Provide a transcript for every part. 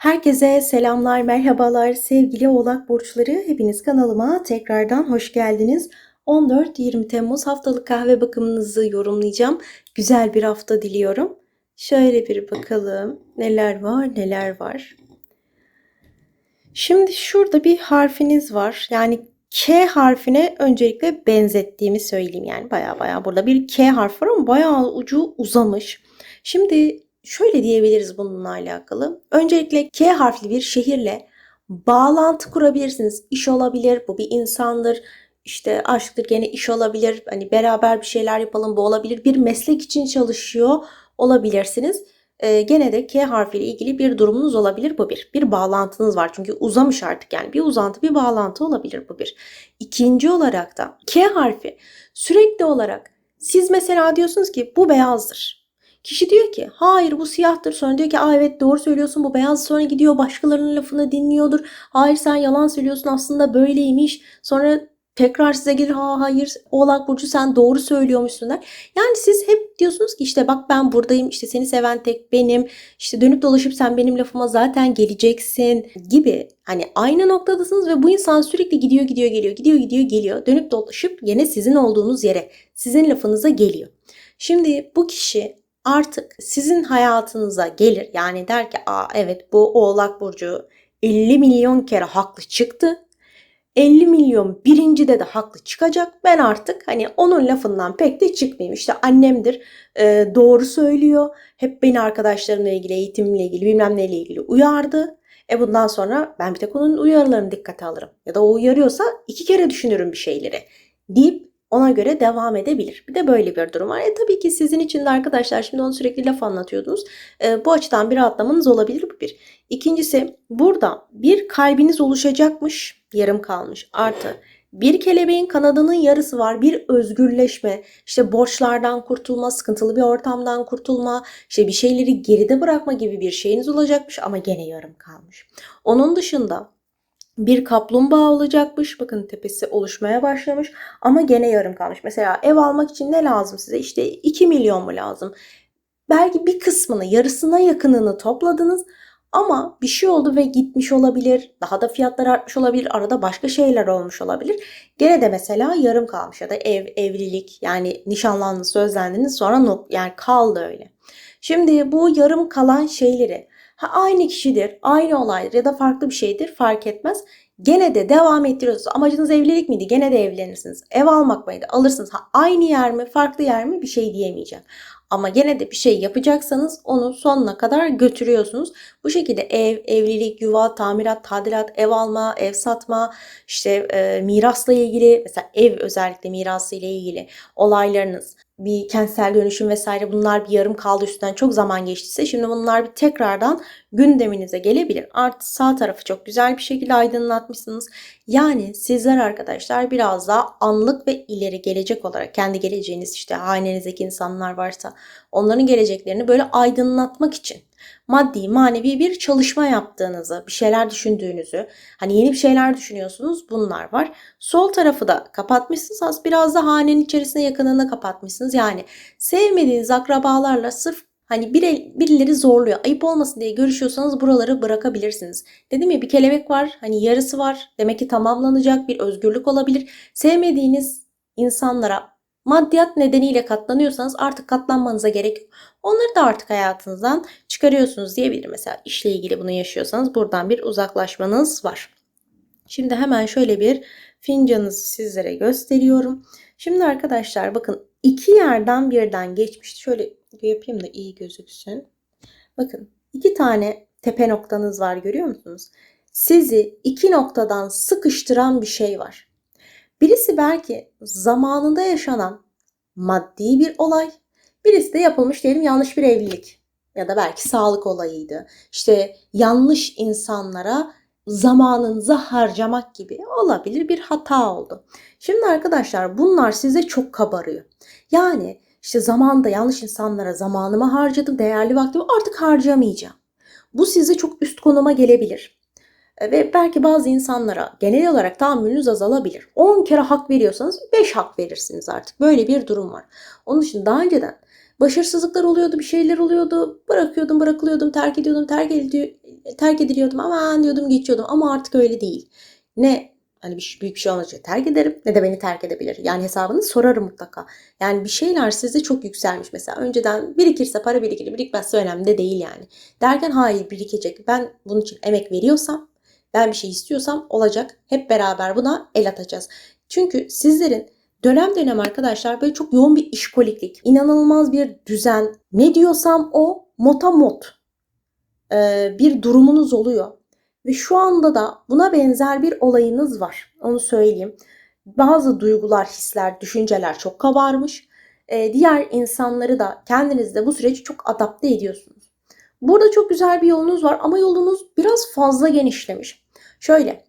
Herkese selamlar, merhabalar sevgili Oğlak burçları. Hepiniz kanalıma tekrardan hoş geldiniz. 14-20 Temmuz haftalık kahve bakımınızı yorumlayacağım. Güzel bir hafta diliyorum. Şöyle bir bakalım neler var neler var. Şimdi şurada bir harfiniz var. Yani K harfine öncelikle benzettiğimi söyleyeyim. Yani baya baya burada bir K harf var ama bayağı ucu uzamış. Şimdi şöyle diyebiliriz bununla alakalı. Öncelikle K harfli bir şehirle bağlantı kurabilirsiniz. İş olabilir, bu bir insandır. İşte aşktır gene iş olabilir. Hani beraber bir şeyler yapalım bu olabilir. Bir meslek için çalışıyor olabilirsiniz. Ee, gene de K harfiyle ilgili bir durumunuz olabilir bu bir. Bir bağlantınız var çünkü uzamış artık yani bir uzantı bir bağlantı olabilir bu bir. İkinci olarak da K harfi sürekli olarak siz mesela diyorsunuz ki bu beyazdır. Kişi diyor ki hayır bu siyahtır. Sonra diyor ki Aa, evet doğru söylüyorsun bu beyaz. Sonra gidiyor başkalarının lafını dinliyordur. Hayır sen yalan söylüyorsun aslında böyleymiş. Sonra tekrar size gelir ha hayır oğlak burcu sen doğru söylüyormuşsun der. Yani siz hep diyorsunuz ki işte bak ben buradayım işte seni seven tek benim işte dönüp dolaşıp sen benim lafıma zaten geleceksin gibi hani aynı noktadasınız ve bu insan sürekli gidiyor gidiyor geliyor gidiyor gidiyor geliyor dönüp dolaşıp yine sizin olduğunuz yere sizin lafınıza geliyor. Şimdi bu kişi artık sizin hayatınıza gelir. Yani der ki aa evet bu oğlak burcu 50 milyon kere haklı çıktı. 50 milyon birincide de haklı çıkacak. Ben artık hani onun lafından pek de çıkmayayım. İşte annemdir e, doğru söylüyor. Hep beni arkadaşlarımla ilgili, eğitimle ilgili bilmem neyle ilgili uyardı. E bundan sonra ben bir tek onun uyarılarını dikkate alırım. Ya da o uyarıyorsa iki kere düşünürüm bir şeyleri deyip ona göre devam edebilir. Bir de böyle bir durum var. E tabii ki sizin için de arkadaşlar şimdi onu sürekli laf anlatıyordunuz. E, bu açıdan bir rahatlamanız olabilir bu bir. İkincisi burada bir kalbiniz oluşacakmış yarım kalmış. Artı bir kelebeğin kanadının yarısı var. Bir özgürleşme, işte borçlardan kurtulma, sıkıntılı bir ortamdan kurtulma, işte bir şeyleri geride bırakma gibi bir şeyiniz olacakmış ama gene yarım kalmış. Onun dışında bir kaplumbağa olacakmış. Bakın tepesi oluşmaya başlamış ama gene yarım kalmış. Mesela ev almak için ne lazım size? İşte 2 milyon mu lazım? Belki bir kısmını, yarısına yakınını topladınız ama bir şey oldu ve gitmiş olabilir. Daha da fiyatlar artmış olabilir. Arada başka şeyler olmuş olabilir. Gene de mesela yarım kalmış ya da ev, evlilik yani nişanlandınız, sözlendiniz sonra yani kaldı öyle. Şimdi bu yarım kalan şeyleri Ha, aynı kişidir, aynı olaydır ya da farklı bir şeydir fark etmez. Gene de devam ettiriyorsunuz. Amacınız evlilik miydi? Gene de evlenirsiniz. Ev almak mıydı? Alırsınız. Ha, aynı yer mi? Farklı yer mi? Bir şey diyemeyeceğim. Ama gene de bir şey yapacaksanız onu sonuna kadar götürüyorsunuz. Bu şekilde ev, evlilik, yuva, tamirat, tadilat, ev alma, ev satma, işte e, mirasla ilgili mesela ev özellikle mirasla ile ilgili olaylarınız bir kentsel dönüşüm vesaire bunlar bir yarım kaldı üstünden çok zaman geçtiyse şimdi bunlar bir tekrardan gündeminize gelebilir. Artı sağ tarafı çok güzel bir şekilde aydınlatmışsınız. Yani sizler arkadaşlar biraz daha anlık ve ileri gelecek olarak kendi geleceğiniz işte hanenizdeki insanlar varsa onların geleceklerini böyle aydınlatmak için maddi manevi bir çalışma yaptığınızı, bir şeyler düşündüğünüzü, hani yeni bir şeyler düşünüyorsunuz bunlar var. Sol tarafı da kapatmışsınız. Az biraz da hanenin içerisine yakınını kapatmışsınız. Yani sevmediğiniz akrabalarla sırf Hani bir, birileri zorluyor. Ayıp olmasın diye görüşüyorsanız buraları bırakabilirsiniz. Dedim ya bir kelebek var. Hani yarısı var. Demek ki tamamlanacak bir özgürlük olabilir. Sevmediğiniz insanlara maddiyat nedeniyle katlanıyorsanız artık katlanmanıza gerek yok. Onları da artık hayatınızdan çıkarıyorsunuz diyebilirim. Mesela işle ilgili bunu yaşıyorsanız buradan bir uzaklaşmanız var. Şimdi hemen şöyle bir fincanınızı sizlere gösteriyorum. Şimdi arkadaşlar bakın iki yerden birden geçmişti. Şöyle yapayım da iyi gözüksün. Bakın iki tane tepe noktanız var görüyor musunuz? Sizi iki noktadan sıkıştıran bir şey var. Birisi belki zamanında yaşanan maddi bir olay. Birisi de yapılmış diyelim yanlış bir evlilik ya da belki sağlık olayıydı. İşte yanlış insanlara zamanınızı harcamak gibi olabilir bir hata oldu. Şimdi arkadaşlar bunlar size çok kabarıyor. Yani işte zamanda yanlış insanlara zamanımı harcadım, değerli vaktimi artık harcamayacağım. Bu size çok üst konuma gelebilir. E, ve belki bazı insanlara genel olarak tahammülünüz azalabilir. 10 kere hak veriyorsanız 5 hak verirsiniz artık. Böyle bir durum var. Onun için daha önceden Başarısızlıklar oluyordu, bir şeyler oluyordu. Bırakıyordum, bırakılıyordum, terk ediyordum, terk, ediyor, terk ediliyordum. Aman diyordum, geçiyordum. Ama artık öyle değil. Ne hani bir, büyük bir şey olunca terk ederim ne de beni terk edebilir. Yani hesabını sorarım mutlaka. Yani bir şeyler sizde çok yükselmiş mesela. Önceden birikirse para birikir, birikmezse önemli de değil yani. Derken hayır birikecek. Ben bunun için emek veriyorsam, ben bir şey istiyorsam olacak. Hep beraber buna el atacağız. Çünkü sizlerin dönem dönem arkadaşlar böyle çok yoğun bir işkoliklik, inanılmaz bir düzen, ne diyorsam o motamot bir durumunuz oluyor. Ve şu anda da buna benzer bir olayınız var. Onu söyleyeyim. Bazı duygular, hisler, düşünceler çok kabarmış. Ee, diğer insanları da kendinizde bu süreci çok adapte ediyorsunuz. Burada çok güzel bir yolunuz var ama yolunuz biraz fazla genişlemiş. Şöyle,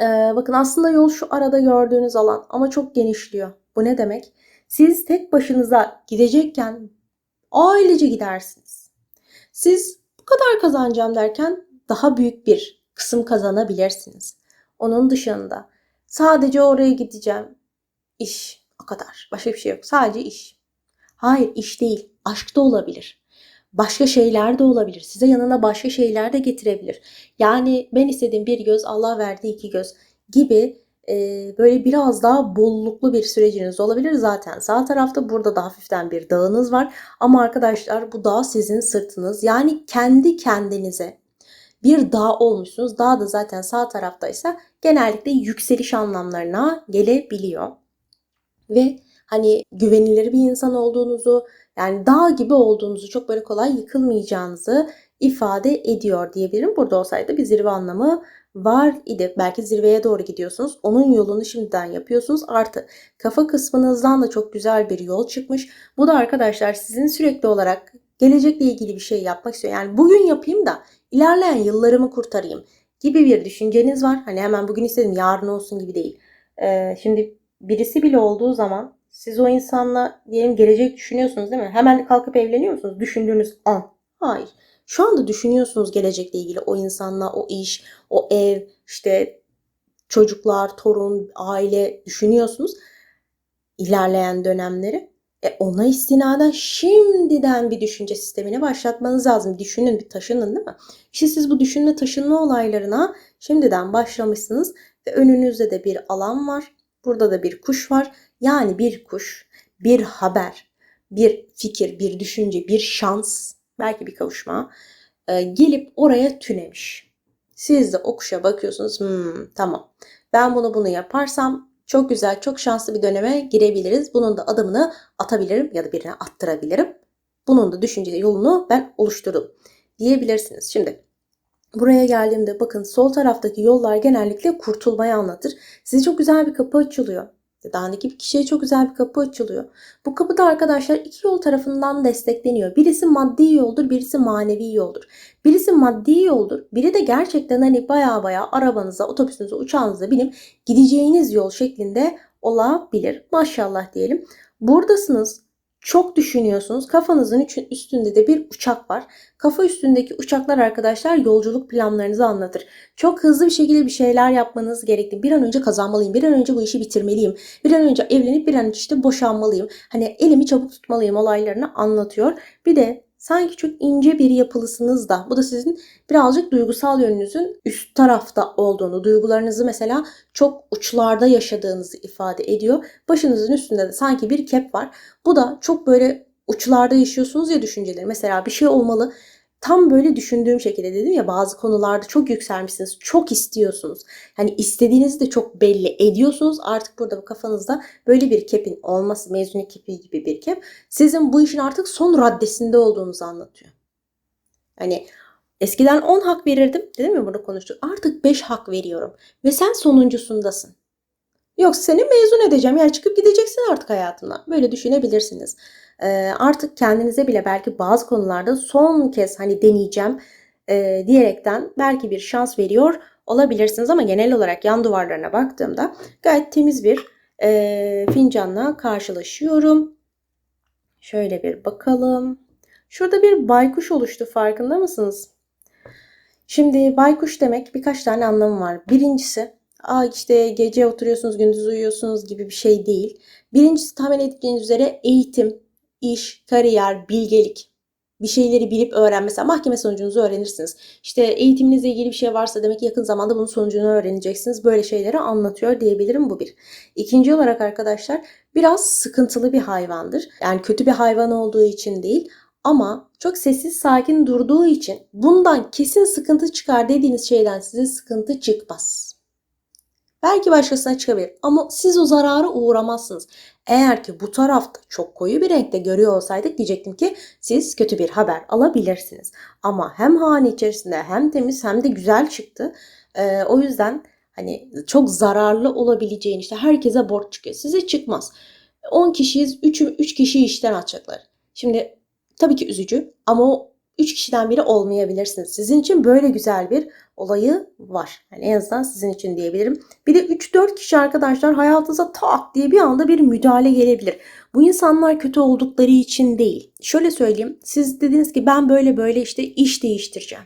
e, bakın aslında yol şu arada gördüğünüz alan ama çok genişliyor. Bu ne demek? Siz tek başınıza gidecekken ailece gidersiniz. Siz bu kadar kazanacağım derken daha büyük bir kısım kazanabilirsiniz. Onun dışında sadece oraya gideceğim. İş o kadar. Başka bir şey yok. Sadece iş. Hayır iş değil. Aşk da olabilir. Başka şeyler de olabilir. Size yanına başka şeyler de getirebilir. Yani ben istediğim bir göz Allah verdi iki göz gibi e, böyle biraz daha bolluklu bir süreciniz olabilir zaten. Sağ tarafta burada da hafiften bir dağınız var. Ama arkadaşlar bu dağ sizin sırtınız. Yani kendi kendinize bir dağ olmuşsunuz. Dağ da zaten sağ taraftaysa genellikle yükseliş anlamlarına gelebiliyor. Ve hani güvenilir bir insan olduğunuzu, yani dağ gibi olduğunuzu, çok böyle kolay yıkılmayacağınızı ifade ediyor diyebilirim. Burada olsaydı bir zirve anlamı var idi. Belki zirveye doğru gidiyorsunuz. Onun yolunu şimdiden yapıyorsunuz. Artı kafa kısmınızdan da çok güzel bir yol çıkmış. Bu da arkadaşlar sizin sürekli olarak gelecekle ilgili bir şey yapmak istiyor. Yani bugün yapayım da ilerleyen yıllarımı kurtarayım gibi bir düşünceniz var. Hani hemen bugün istedim yarın olsun gibi değil. Ee, şimdi birisi bile olduğu zaman siz o insanla diyelim gelecek düşünüyorsunuz değil mi? Hemen kalkıp evleniyor musunuz? Düşündüğünüz an. Hayır. Şu anda düşünüyorsunuz gelecekle ilgili o insanla, o iş, o ev, işte çocuklar, torun, aile düşünüyorsunuz. ilerleyen dönemleri. E ona istinaden şimdiden bir düşünce sistemini başlatmanız lazım. Düşünün, bir taşının değil mi? İşte siz bu düşünme taşınma olaylarına şimdiden başlamışsınız ve önünüzde de bir alan var. Burada da bir kuş var. Yani bir kuş, bir haber, bir fikir, bir düşünce, bir şans, belki bir kavuşma e, gelip oraya tünemiş. Siz de o kuşa bakıyorsunuz. Hmm, tamam. Ben bunu bunu yaparsam çok güzel, çok şanslı bir döneme girebiliriz. Bunun da adımını atabilirim ya da birine attırabilirim. Bunun da düşünce yolunu ben oluşturdum diyebilirsiniz. Şimdi buraya geldiğimde bakın sol taraftaki yollar genellikle kurtulmayı anlatır. Size çok güzel bir kapı açılıyor. Dağındaki bir kişiye çok güzel bir kapı açılıyor. Bu kapı da arkadaşlar iki yol tarafından destekleniyor. Birisi maddi yoldur, birisi manevi yoldur. Birisi maddi yoldur, biri de gerçekten hani baya baya arabanıza, otobüsünüze, uçağınıza binip gideceğiniz yol şeklinde olabilir. Maşallah diyelim. Buradasınız, çok düşünüyorsunuz. Kafanızın üstünde de bir uçak var. Kafa üstündeki uçaklar arkadaşlar yolculuk planlarınızı anlatır. Çok hızlı bir şekilde bir şeyler yapmanız gerekli. Bir an önce kazanmalıyım. Bir an önce bu işi bitirmeliyim. Bir an önce evlenip bir an önce işte boşanmalıyım. Hani elimi çabuk tutmalıyım olaylarını anlatıyor. Bir de sanki çok ince bir yapılısınız da bu da sizin birazcık duygusal yönünüzün üst tarafta olduğunu, duygularınızı mesela çok uçlarda yaşadığınızı ifade ediyor. Başınızın üstünde de sanki bir kep var. Bu da çok böyle uçlarda yaşıyorsunuz ya düşünceleri. Mesela bir şey olmalı tam böyle düşündüğüm şekilde dedim ya bazı konularda çok yükselmişsiniz. Çok istiyorsunuz. Hani istediğinizi de çok belli ediyorsunuz. Artık burada bu kafanızda böyle bir kepin olması, mezuniyet kepi gibi bir kep sizin bu işin artık son raddesinde olduğunuzu anlatıyor. Hani eskiden 10 hak verirdim. Dedim ya burada konuştuk. Artık 5 hak veriyorum. Ve sen sonuncusundasın. Yoksa seni mezun edeceğim. Yani çıkıp gideceksin artık hayatından. Böyle düşünebilirsiniz. Ee, artık kendinize bile belki bazı konularda son kez hani deneyeceğim e, diyerekten belki bir şans veriyor olabilirsiniz. Ama genel olarak yan duvarlarına baktığımda gayet temiz bir e, fincanla karşılaşıyorum. Şöyle bir bakalım. Şurada bir baykuş oluştu farkında mısınız? Şimdi baykuş demek birkaç tane anlamı var. Birincisi Aa işte gece oturuyorsunuz gündüz uyuyorsunuz gibi bir şey değil. Birincisi tahmin ettiğiniz üzere eğitim, iş, kariyer, bilgelik, bir şeyleri bilip öğren. Mesela mahkeme sonucunuzu öğrenirsiniz. İşte eğitiminizle ilgili bir şey varsa demek ki yakın zamanda bunun sonucunu öğreneceksiniz. Böyle şeyleri anlatıyor diyebilirim bu bir. İkinci olarak arkadaşlar biraz sıkıntılı bir hayvandır. Yani kötü bir hayvan olduğu için değil ama çok sessiz sakin durduğu için bundan kesin sıkıntı çıkar dediğiniz şeyden size sıkıntı çıkmaz. Belki başkasına çıkabilir ama siz o zarara uğramazsınız. Eğer ki bu tarafta çok koyu bir renkte görüyor olsaydık diyecektim ki siz kötü bir haber alabilirsiniz. Ama hem hane içerisinde hem temiz hem de güzel çıktı. Ee, o yüzden hani çok zararlı olabileceğin işte herkese borç çıkıyor. Size çıkmaz. 10 kişiyiz 3, 3 kişi işten atacaklar. Şimdi tabii ki üzücü ama o 3 kişiden biri olmayabilirsiniz. Sizin için böyle güzel bir olayı var. Yani en azından sizin için diyebilirim. Bir de 3-4 kişi arkadaşlar hayatınıza tak diye bir anda bir müdahale gelebilir. Bu insanlar kötü oldukları için değil. Şöyle söyleyeyim. Siz dediniz ki ben böyle böyle işte iş değiştireceğim.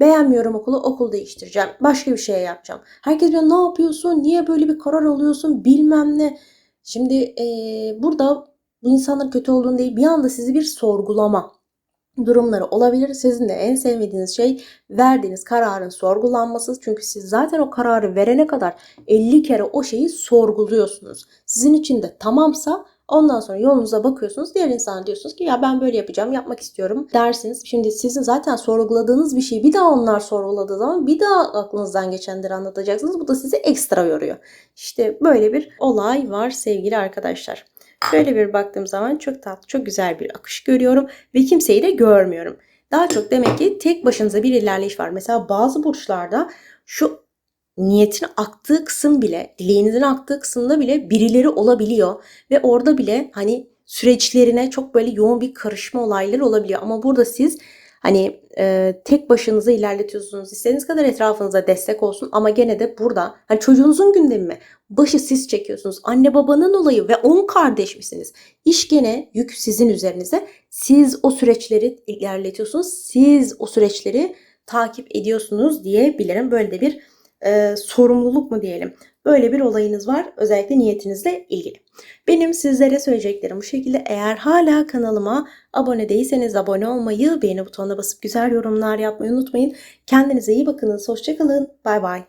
Beğenmiyorum okulu, okul değiştireceğim. Başka bir şey yapacağım. Herkes diyor ne yapıyorsun, niye böyle bir karar alıyorsun bilmem ne. Şimdi ee, burada bu insanların kötü olduğunu değil bir anda sizi bir sorgulama durumları olabilir. Sizin de en sevmediğiniz şey verdiğiniz kararın sorgulanması. Çünkü siz zaten o kararı verene kadar 50 kere o şeyi sorguluyorsunuz. Sizin için de tamamsa ondan sonra yolunuza bakıyorsunuz. Diğer insana diyorsunuz ki ya ben böyle yapacağım, yapmak istiyorum dersiniz. Şimdi sizin zaten sorguladığınız bir şeyi bir daha onlar sorguladığı zaman bir daha aklınızdan geçenleri anlatacaksınız. Bu da sizi ekstra yoruyor. İşte böyle bir olay var sevgili arkadaşlar. Şöyle bir baktığım zaman çok tatlı, çok güzel bir akış görüyorum ve kimseyi de görmüyorum. Daha çok demek ki tek başınıza bir ilerleyiş var. Mesela bazı burçlarda şu niyetin aktığı kısım bile, dileğinizin aktığı kısımda bile birileri olabiliyor ve orada bile hani süreçlerine çok böyle yoğun bir karışma olayları olabiliyor. Ama burada siz hani e, tek başınıza ilerletiyorsunuz. İstediğiniz kadar etrafınıza destek olsun ama gene de burada hani çocuğunuzun gündemi mi? Başı siz çekiyorsunuz. Anne babanın olayı ve 10 kardeş misiniz? İş gene yük sizin üzerinize. Siz o süreçleri ilerletiyorsunuz. Siz o süreçleri takip ediyorsunuz diyebilirim. Böyle de bir e, sorumluluk mu diyelim. Böyle bir olayınız var özellikle niyetinizle ilgili. Benim sizlere söyleyeceklerim bu şekilde. Eğer hala kanalıma abone değilseniz abone olmayı, beğeni butonuna basıp güzel yorumlar yapmayı unutmayın. Kendinize iyi bakınız. Hoşçakalın. Bay bay.